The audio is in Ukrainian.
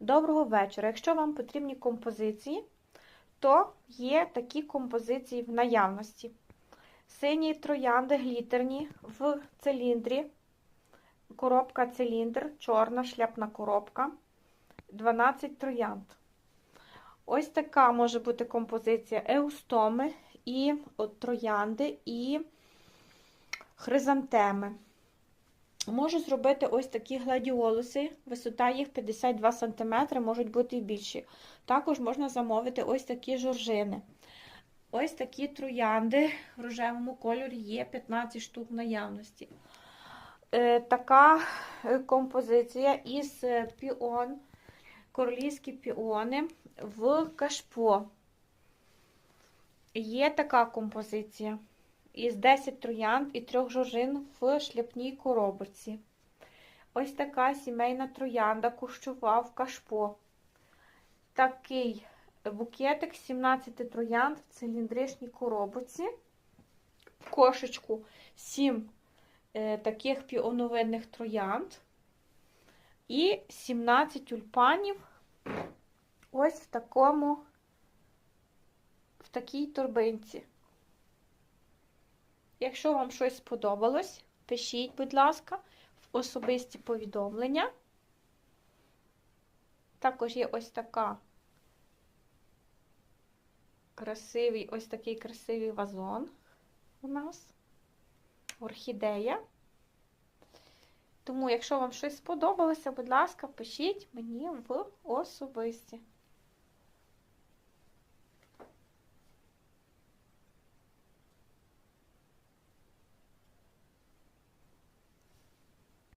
Доброго вечора. Якщо вам потрібні композиції, то є такі композиції в наявності. Сині троянди глітерні в циліндрі, коробка циліндр, чорна шляпна коробка, 12 троянд. Ось така може бути композиція еустоми і от, троянди і хризантеми. Можу зробити ось такі гладіолуси, висота їх 52 см, можуть бути і більші. Також можна замовити ось такі жоржини. Ось такі троянди в рожевому кольорі є 15 штук в наявності. Е, така е, композиція із е, піон, королівські піони в кашпо. Є така композиція із 10 троянд і 3 жоржин в шляпній коробочці. Ось така сімейна троянда кущова в кашпо. Такий букетик 17 троянд в циліндричній коробочці. В кошечку 7 е, таких піоновидних троянд. І 17 тюльпанів ось в такому, в такій торбинці. Якщо вам щось сподобалось, пишіть, будь ласка, в особисті повідомлення. Також є ось така красивий, ось такий красивий вазон у нас, орхідея. Тому, якщо вам щось сподобалося, будь ласка, пишіть мені в особисті.